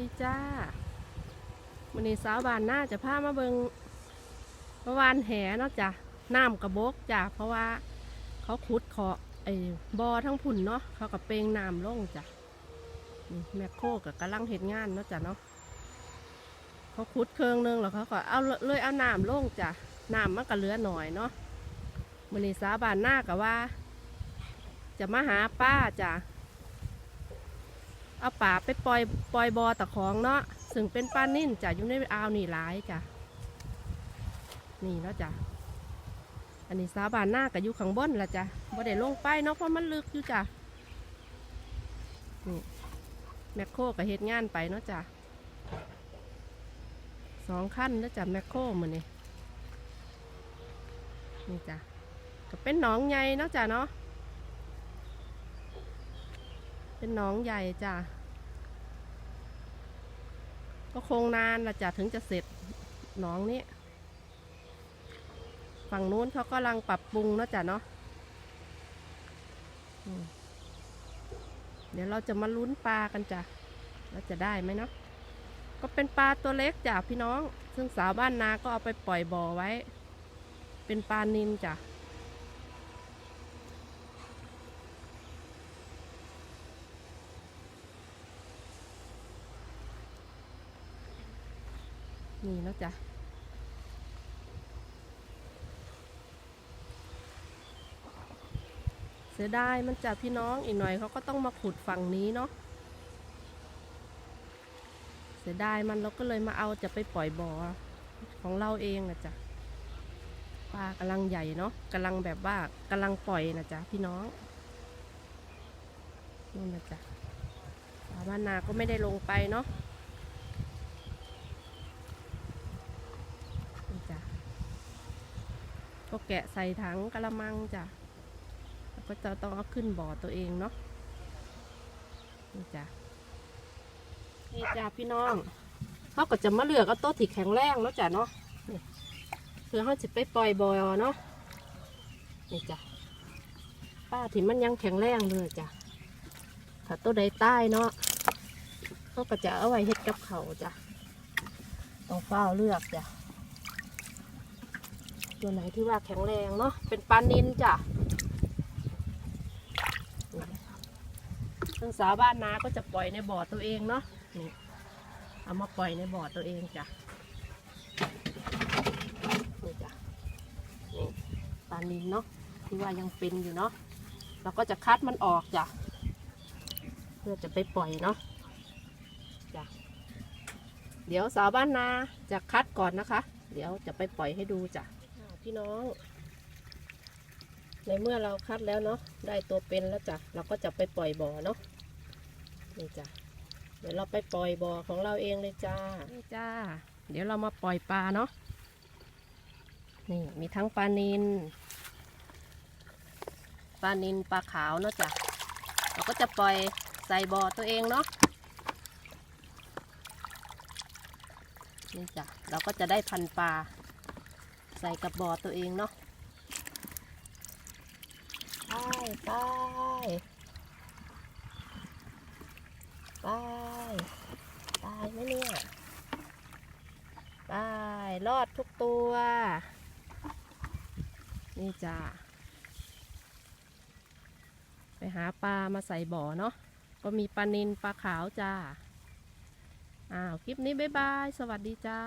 ดีจ้าวันนี้สาวบานหน้าจะพามาเบิงเมื่อวานแหเนาะจ้ะน้ำกระบกจ้ะเพราะว่าเขาขุดขอไอ้บอทั้งผุ่นเนาะเขากับเปลงน้ำลงจ้ะแมคโครกับกำลังเห็ดงานเนาะจ้ะเนาะเขาขุดเครื่องนึงแล้วเขาก็เอาเลยเลยเอาน้ำลงจ้ะน้ำมันก็เหลือหน่อยเนาะวันนี้สาวบานหน้ากับว่า จะมาหาป้าจ้ะ เอาป่าไปปล่อยปล่อยบอตะของเนาะซึ่งเป็นปลานิ่นจ้ะอยู่ในอ่าวนี่หลายจ้ะนี่เนาะจ้ะอันนี้สาบานหน้ากับอยู่ข้างบนละจ้ะบ่ได้ลงไปเนาะเพราะมันลึกอยู่จ้ะนี่แมคโครกับเฮ็ดงานไปเนาะจ้ะสองขั้นเนาะจ้ะแมคโครมือนี่นี่จ้ะก็เป็นหนองใหญ่เนาะจ้ะเนาะเป็นหนองใหญ่จ้ะ ก็คงนานละจ้ะถึงจะเสร็จหนองนี้ ฝั่งนู้นเขากำลังปรับปรุงนะจ้ะเนาะเดี๋ยวเราจะมาลุ้นปลากันจ้ะแล้วจะได้ไหมเนาะก็เป็นปลาตัวเล็กจ้ะพี่น้อง ซึ่งสาวบ้านนาก็เอาไปปล่อยบ่อไว้ เป็นปลานินจ้ะ นี่เนาะจ้ะเสียดายมันจะพี่น้องอีกหน่อยเขาก็ต้องมาขุดฝั่งนี้เนาะเสียดายมันเราก็เลยมาเอาจะไปปล่อยบ่อของเราเองนะจ๊ะปลากำลังใหญ่เนาะกำลังแบบว่ากำลังปล่อยนะจ๊ะพี่น้องนู่นนะจ๊ะสาบ้านนาก็ไม่ได้ลงไปเนาะ นี่จ้ะก็ แกะใส่ถังกระมังจ้ะแล้วก็จะต้องเอาขึ้นบ่อตัวเองเนาะนี่จ้ะนี่จ้ะพี่น้องเขาก็จะมาเลือกเอาต๊ะที่แข็งแรงเนาะจ้ะเนาะนี่คือเขาจะไปปล่อยบ่อเนาะนี่จ้ะป้าที่มันยังแข็งแรงเลยจ้ะถ้าตัวใดใต้เนาะเขาก็จะเอาไว้เฮ็ดกับเขาจ้ะต้องเฝ้าเลือกจ้ะ ตัวไหนที่ว่าแข็งแรงเนาะเป็นปลานินจ้ะซึ่งสาวบ้านนาก็จะปล่อยในบ่อตัวเองเนาะนี่เอามาปล่อยในบ่อตัวเองจ้ะนี่จ้ะนี่ปลานินเนาะที่ว่ายังเป็นอยู่เนาะเราก็จะคัดมันออกจ้ะเพื่อจะไปปล่อยเนาะจ้ะเดี๋ยวสาวบ้านนาจะคัดก่อนนะคะ เดี๋ยวจะไปปล่อยให้ดูจ้ะ พี่น้อง ในเมื่อเราคัดแล้วเนาะได้ตัวเป็นแล้วจ้ะเราก็จะไปปล่อยบ่อเนาะนี่จ้ะเดี๋ยวเราไปปล่อยบ่อของเราเองเลยจ้านี่จ้า เดี๋ยวเรามาปล่อยปลาเนาะนี่มีทั้งปลานินปลานินปลาขาวเนาะจ้ะเราก็จะปล่อยใส่บ่อตัวเองเนาะนี่จ้ะเราก็จะได้พันปลา ใส่กับบ่อตัวเองเนาะไปไปไปตายไหมเนี่ยไปรอดทุกตัว นี่จ้าไปหาปลามาใส่บ่อเนาะก็มีปลานินปลาขาวจ้าอ้าว คลิปนี้ บ๊ายบาย สวัสดีจ้า